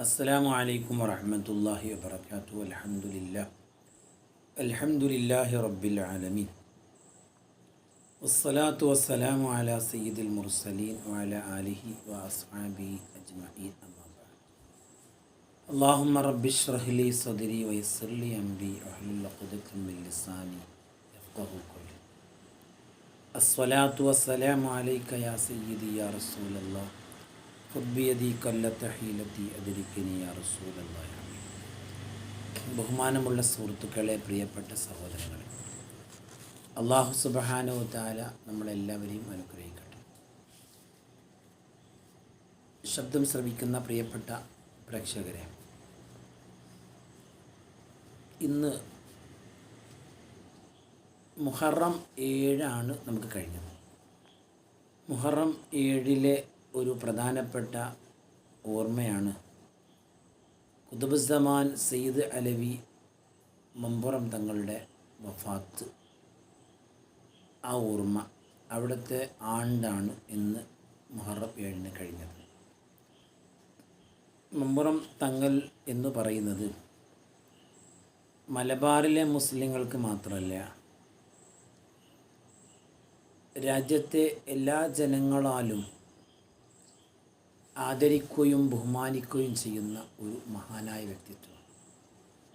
السلام عليكم ورحمة الله وبركاته. الحمد لله. الحمد لله رب العالمين. والصلاة والسلام على سيد المرسلين وعلى آله وأصحابه أجمعين أما بعد. اللهم رب اشرح لي صدري ويسر لي أمري. واحلل عقدة من لساني يفقه قولي. الصلاة والسلام عليك يا سيدي يا رسول الله. ബഹുമാനമുള്ള സുഹൃത്തുക്കളെ പ്രിയപ്പെട്ട സഹോദരങ്ങളെ അള്ളാഹു സുബഹാനോ താല നമ്മളെല്ലാവരെയും അനുഗ്രഹിക്കട്ടെ. ശബ്ദം ശ്രവിക്കുന്ന പ്രിയപ്പെട്ട പ്രേക്ഷകരെ ഇന്ന് മുഹറം ഏഴാണ് നമുക്ക് കഴിഞ്ഞത്. മുഹറം ഏഴിലെ ഒരു പ്രധാനപ്പെട്ട ഓർമ്മയാണ്. കുതുബുസമാൻ സെയ്ദ് അലവി മമ്പുറം തങ്ങളുടെ വഫാത്ത്. ആ ഓർമ്മ അവിടുത്തെ ആണ്ടാണ് ഇന്ന് മുഹറം ഏഴിന് കഴിഞ്ഞത്. മമ്പുറം തങ്ങൾ എന്ന് പറയുന്നത് മലബാറിലെ മുസ്ലിങ്ങൾക്ക് മാത്രമല്ല രാജ്യത്തെ എല്ലാ ജനങ്ങളാലും ആദരിക്കുകയും ബഹുമാനിക്കുകയും ചെയ്യുന്ന ഒരു മഹാനായ വ്യക്തിത്വം.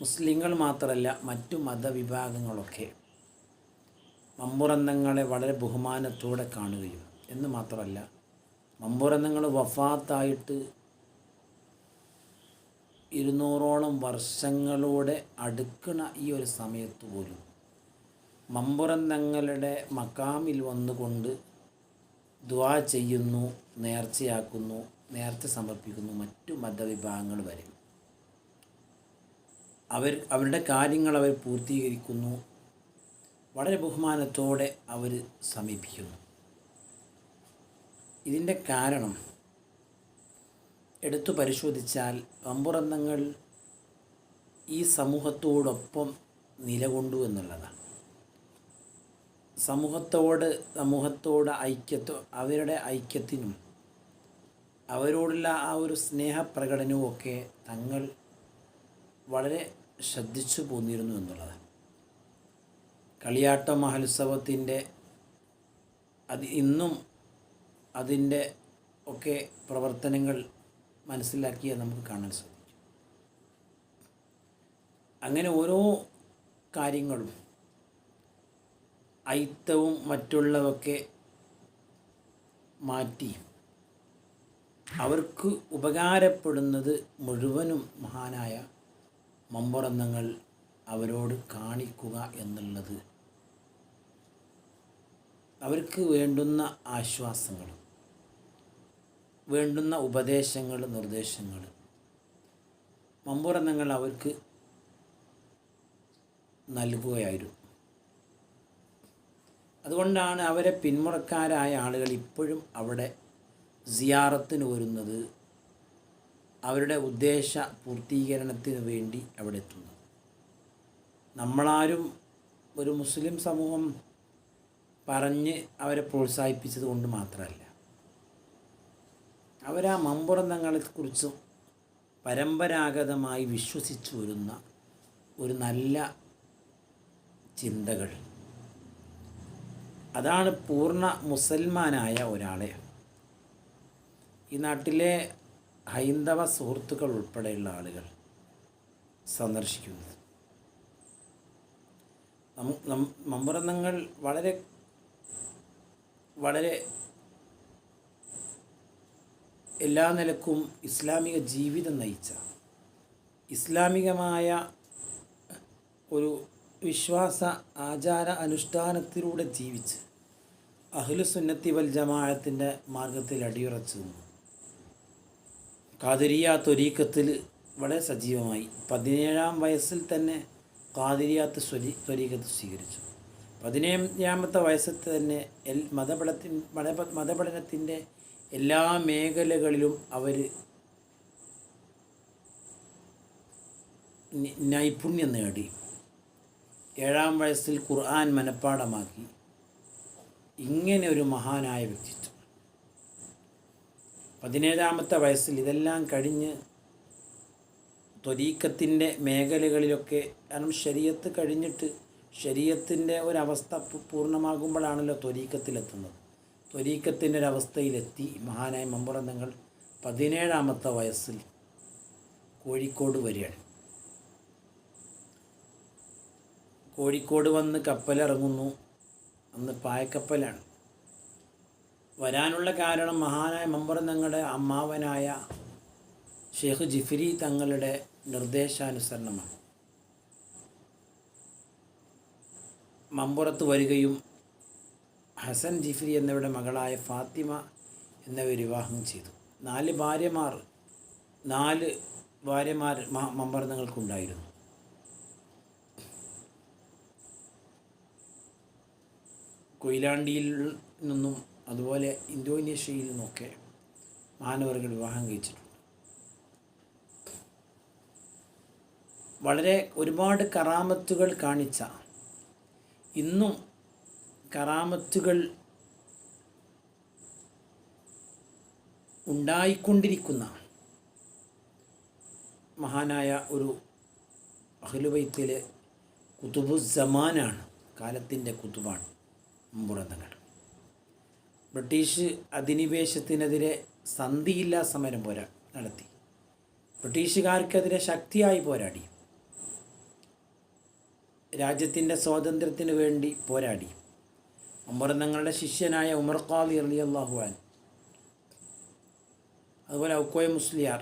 മുസ്ലിങ്ങൾ മാത്രമല്ല മറ്റു മതവിഭാഗങ്ങളൊക്കെ മമ്പുറന്നങ്ങളെ വളരെ ബഹുമാനത്തോടെ കാണുകയും എന്ന് മാത്രമല്ല മമ്പുറന്നങ്ങൾ വഫാത്തായിട്ട് ഇരുന്നൂറോളം വർഷങ്ങളോടെ അടുക്കണ ഈ ഒരു സമയത്ത് പോലും മമ്പുറന്നങ്ങളുടെ മക്കാമിൽ വന്നുകൊണ്ട് ദ്വാ ചെയ്യുന്നു നേർച്ചയാക്കുന്നു നേർച്ച സമർപ്പിക്കുന്നു മറ്റു മതവിഭാഗങ്ങൾ വരെ. അവർ അവരുടെ കാര്യങ്ങൾ അവർ പൂർത്തീകരിക്കുന്നു. വളരെ ബഹുമാനത്തോടെ അവർ സമീപിക്കുന്നു. ഇതിന്റെ കാരണം എടുത്തു പരിശോധിച്ചാൽ പമ്പുറന്നങ്ങൾ ഈ സമൂഹത്തോടൊപ്പം നിലകൊണ്ടു എന്നുള്ളതാണ്. സമൂഹത്തോട് സമൂഹത്തോട് ഐക്യത്തോ അവരുടെ ഐക്യത്തിനും അവരോടുള്ള ആ ഒരു സ്നേഹപ്രകടനവും ഒക്കെ തങ്ങൾ വളരെ ശ്രദ്ധിച്ചു പോന്നിരുന്നു എന്നുള്ളതാണ്. കളിയാട്ട മഹോത്സവത്തിന്റെ അത് ഇന്നും അതിന്റെ ഒക്കെ പ്രവർത്തനങ്ങൾ മനസ്സിലാക്കിയ നമുക്ക് കാണാൻ സാധിക്കും. അങ്ങനെ ഓരോ കാര്യങ്ങളും അയിത്തവും മറ്റുള്ളതൊക്കെ മാറ്റി അവർക്ക് ഉപകാരപ്പെടുന്നത് മുഴുവനും മഹാനായ മമ്പുറന്നങ്ങൾ അവരോട് കാണിക്കുക എന്നുള്ളത്. അവർക്ക് വേണ്ടുന്ന ആശ്വാസങ്ങൾ വേണ്ടുന്ന ഉപദേശങ്ങൾ നിർദ്ദേശങ്ങൾ. മമ്പുറന്നങ്ങൾ അവർക്ക് നൽകുകയായിരുന്നു. അതുകൊണ്ടാണ് അവരെ പിന്മുറക്കാരായ ആളുകൾ ഇപ്പോഴും അവിടെ സിയാറത്തിന് വരുന്നത് അവരുടെ ഉദ്ദേശ പൂർത്തീകരണത്തിന് വേണ്ടി അവിടെ എത്തുന്നത് നമ്മളാരും ഒരു മുസ്ലിം സമൂഹം പറഞ്ഞ് അവരെ പ്രോത്സാഹിപ്പിച്ചത് കൊണ്ട് മാത്രമല്ല. അവരാ മമ്പുറന്തങ്ങളെക്കുറിച്ചും പരമ്പരാഗതമായി വിശ്വസിച്ചു വരുന്ന ഒരു നല്ല ചിന്തകൾ. അതാണ് പൂർണ മുസൽമാനായ ഒരാളെ. ഈ നാട്ടിലെ ഹൈന്ദവ സുഹൃത്തുക്കൾ ഉൾപ്പെടെയുള്ള ആളുകൾ സന്ദർശിക്കുന്നത്. മമ്പുറന്നങ്ങൾ വളരെ വളരെ എല്ലാ നിലക്കും ഇസ്ലാമിക ജീവിതം നയിച്ച ഇസ്ലാമികമായ ഒരു വിശ്വാസ ആചാര അനുഷ്ഠാനത്തിലൂടെ ജീവിച്ച് അഹ്ലുസുന്നത്തി വൽ ജമാഅത്തിന്റെ മാർഗത്തിൽ അടിയുറച്ചു നിന്നു. കാതിരിയ ത്വരീക്കത്തിൽ വളരെ സജീവമായി. പതിനേഴാം വയസ്സിൽ തന്നെ കാതിരിയാത്ത് സ്വരി ത്വരീക്കത്ത് സ്വീകരിച്ചു. പതിനേഴാമത്തെ വയസ്സിൽ തന്നെ എൽ മതപഠത്തി മത മതപഠനത്തിന്റെ എല്ലാ മേഖലകളിലും അവർ നൈപുണ്യം നേടി. ഏഴാം വയസ്സിൽ ഖുർആൻ മനഃപ്പാടമാക്കി ഇങ്ങനെ ഒരു മഹാനായ വ്യക്തിത്വം. പതിനേഴാമത്തെ വയസ്സിൽ ഇതെല്ലാം കഴിഞ്ഞ് ത്വരീക്കത്തിന്റെ മേഖലകളിലൊക്കെ കാരണം ശരീരത്ത് കഴിഞ്ഞിട്ട് ശരീരത്തിന്റെ ഒരവസ്ഥ പൂർണമാകുമ്പോഴാണല്ലോ ത്വരീക്കത്തിലെത്തുന്നത് ത്വരീക്കത്തിന്റെ ഒരവസ്ഥയിലെത്തി മഹാനായ മമ്പുറന്നങ്ങൾ പതിനേഴാമത്തെ വയസ്സിൽ കോഴിക്കോട് വരികയാണ്. കോഴിക്കോട് വന്ന് കപ്പലിറങ്ങുന്നു. അന്ന് പായക്കപ്പലാണ്. വരാനുള്ള കാരണം മഹാനായ മമ്പുറന്നങ്ങളുടെ അമ്മാവനായ ഷെയ്ഖ് ജിഫിരി തങ്ങളുടെ നിർദ്ദേശാനുസരണമാണ്. മമ്പുറത്ത് വരികയും ഹസൻ ജിഫ്രി എന്നിവരുടെ മകളായ ഫാത്തിമ എന്നിവ വിവാഹം ചെയ്തു. നാല് ഭാര്യമാർ നാല് ഭാര്യമാർ മമ്പർന്നങ്ങൾക്കുണ്ടായിരുന്നു കൊയിലാണ്ടിയിൽ നിന്നും അതുപോലെ ഇന്തോനേഷ്യയിൽ നിന്നൊക്കെ മാനവറുകൾ വിവാഹം കഴിച്ചിട്ടുണ്ട്. വളരെ ഒരുപാട് കറാമത്തുകൾ കാണിച്ച ഇന്നും കറാമത്തുകൾ ഉണ്ടായിക്കൊണ്ടിരിക്കുന്ന മഹാനായ ഒരു അഹ്ലുബൈത്തിലെ കുതുബുസമാനാണ് കാലത്തിന്റെ കുതുബാണ് മുമ്പുറന്തങ്ങൾ ബ്രിട്ടീഷ് അധിനിവേശത്തിനെതിരെ സന്ധിയില്ലാ സമരം പോരാ നടത്തി. ബ്രിട്ടീഷുകാർക്കെതിരെ ശക്തിയായി പോരാടി. രാജ്യത്തിന്റെ സ്വാതന്ത്ര്യത്തിന് വേണ്ടി പോരാടി. ഉമർ ശിഷ്യനായ ഉമർ ഖാദി അലി അള്ളാഹുവാൻ അതുപോലെ ഔക്കോയ മുസ്ലിയാർ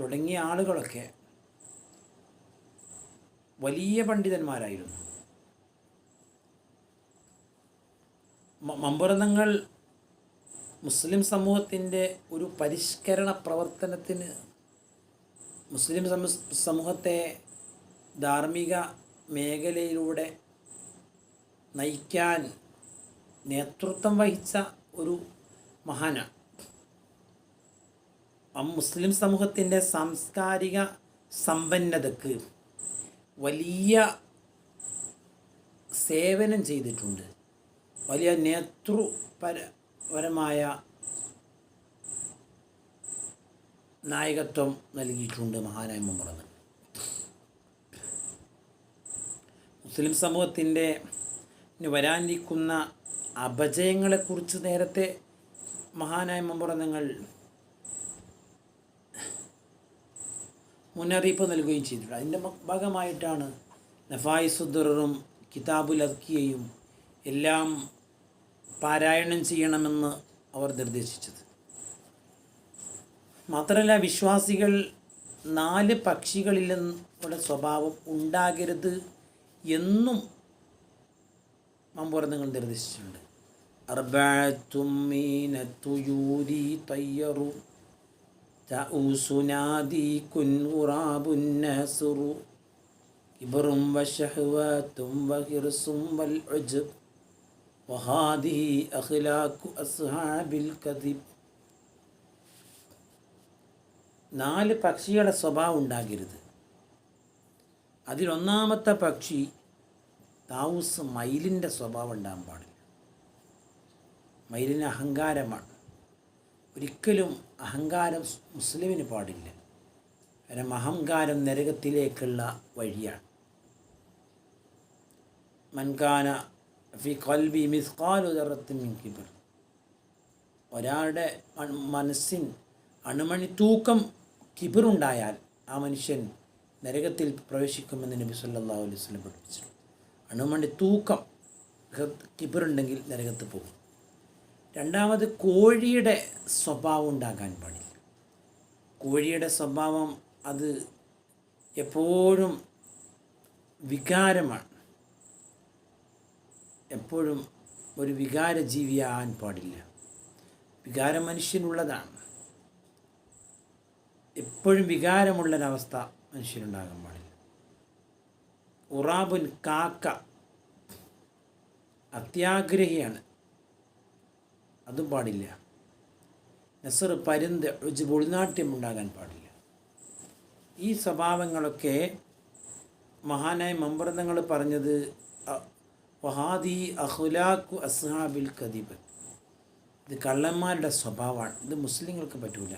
തുടങ്ങിയ ആളുകളൊക്കെ വലിയ പണ്ഡിതന്മാരായിരുന്നു. മമ്പുറന്നങ്ങൾ മുസ്ലിം സമൂഹത്തിന്റെ ഒരു പരിഷ്കരണ പ്രവർത്തനത്തിന് മുസ്ലിം സമൂഹത്തെ ധാർമ്മിക മേഖലയിലൂടെ നയിക്കാൻ നേതൃത്വം വഹിച്ച ഒരു മഹാനാണ്. മുസ്ലിം സമൂഹത്തിന്റെ സാംസ്കാരിക സമ്പന്നതക്ക് വലിയ സേവനം ചെയ്തിട്ടുണ്ട്. വലിയ നേതൃപരപരമായ നായകത്വം നൽകിയിട്ടുണ്ട് മഹാനായ മുമ്പറന്ന് മുസ്ലിം സമൂഹത്തിന്റെ വരാനിരിക്കുന്ന അപജയങ്ങളെക്കുറിച്ച് നേരത്തെ മഹാനായ മമ്പുറന്നങ്ങൾ മുന്നറിയിപ്പ് നൽകുകയും ചെയ്തിട്ടുണ്ട്. അതിന്റെ ഭാഗമായിട്ടാണ് നഫായിസുദ്ദറും കിതാബുൽ അക്കിയയും എല്ലാം പാരായണം ചെയ്യണമെന്ന് അവർ നിർദ്ദേശിച്ചത്. മാത്രമല്ല വിശ്വാസികൾ നാല് പക്ഷികളില്ലെന്നുള്ള സ്വഭാവം ഉണ്ടാകരുത് എന്നും മമ്പൂർ നിങ്ങൾ നിർദ്ദേശിച്ചിട്ടുണ്ട് അർബത്തുമീനത്തുയൂരി أخلاق أصحاب കദിബ്. നാല് പക്ഷികളുടെ സ്വഭാവം ഉണ്ടാകരുത്. അതിലൊന്നാമത്തെ പക്ഷി താവൂസ് മയിലിന്റെ സ്വഭാവം ഉണ്ടാകാൻ പാടില്ല. മയിലിന് അഹങ്കാരമാണ്. ഒരിക്കലും അഹങ്കാരം മുസ്ലിമിന് പാടില്ല. കാരണം അഹങ്കാരം നരകത്തിലേക്കുള്ള വഴിയാണ്. മൻകാന ഒരാളുടെ മനസ്സിൻ അണുമണി തൂക്കം കിബിറുണ്ടായാൽ ആ മനുഷ്യൻ നരകത്തിൽ പ്രവേശിക്കുമെന്ന് നബി സല്ലാ അലൈഹി സ്വലം പഠിപ്പിച്ചു. അണുമണി തൂക്കം കിബിറുണ്ടെങ്കിൽ നരകത്ത് പോകും. രണ്ടാമത് കോഴിയുടെ സ്വഭാവം ഉണ്ടാകാൻ പാടില്ല. കോഴിയുടെ സ്വഭാവം അത് എപ്പോഴും വികാരമാണ്. എപ്പോഴും ഒരു വികാര ജീവിയാകാൻ പാടില്ല. വികാരം മനുഷ്യനുള്ളതാണ് എപ്പോഴും വികാരമുള്ളൊരവസ്ഥ മനുഷ്യനുണ്ടാകാൻ പാടില്ല. ഉറാബുൻ കാക്ക അത്യാഗ്രഹിയാണ്. അതും പാടില്ല. നസർ പരുന്ത് ഒഴിച്ച് ഒളിനാട്യം ഉണ്ടാകാൻ പാടില്ല. ഈ സ്വഭാവങ്ങളൊക്കെ മഹാനായ മമ്പ്രതങ്ങൾ പറഞ്ഞത് വഹാദി അഹുലാഖു അസ്ഹാബിൽ കദീബ്. ഇത് കള്ളന്മാരുടെ സ്വഭാവമാണ്. ഇത് മുസ്ലിങ്ങൾക്ക് പറ്റൂല.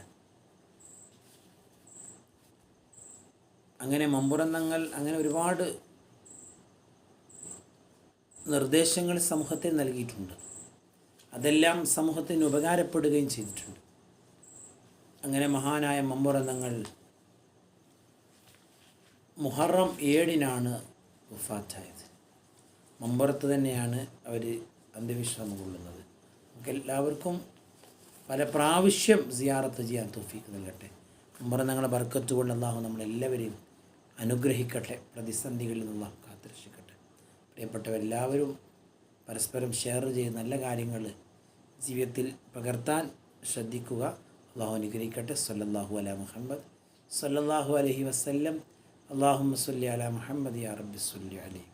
അങ്ങനെ മമ്പുറന്നങ്ങൾ അങ്ങനെ ഒരുപാട് നിർദ്ദേശങ്ങൾ സമൂഹത്തിൽ നൽകിയിട്ടുണ്ട്. അതെല്ലാം സമൂഹത്തിന് ഉപകാരപ്പെടുകയും ചെയ്തിട്ടുണ്ട്. അങ്ങനെ മഹാനായ മമ്പുറന്നങ്ങൾ മുഹറം ഏഴിനാണ് വഫാത്തായത്. മമ്പുറത്ത് തന്നെയാണ് അവർ അന്ത്യവിശ്രമം കൊള്ളുന്നത്. നമുക്ക് എല്ലാവർക്കും പല പ്രാവശ്യം സിയാറത്ത് ചെയ്യാൻ തോഫീക്ക് നൽകട്ടെ. മമ്പുറന്നങ്ങളെ ബർക്കത്ത് കൊണ്ട് അള്ളാഹു നമ്മളെല്ലാവരെയും അനുഗ്രഹിക്കട്ടെ. പ്രതിസന്ധികളിൽ നിന്നുള്ള കാത്തുരക്ഷിക്കട്ടെ. പ്രിയപ്പെട്ടവരെല്ലാവരും പരസ്പരം ഷെയർ ചെയ്ത് നല്ല കാര്യങ്ങൾ ജീവിതത്തിൽ പകർത്താൻ ശ്രദ്ധിക്കുക. അള്ളാഹു അനുഗ്രഹിക്കട്ടെ. സല്ലല്ലാഹു അല മുഹമ്മദ്. സല്ലല്ലാഹു അലഹി വസ്ല്ലം. അള്ളാഹു സല്ലി അല മുഹമ്മദ് യാ റബ്ബി സല്ലി അലൈഹി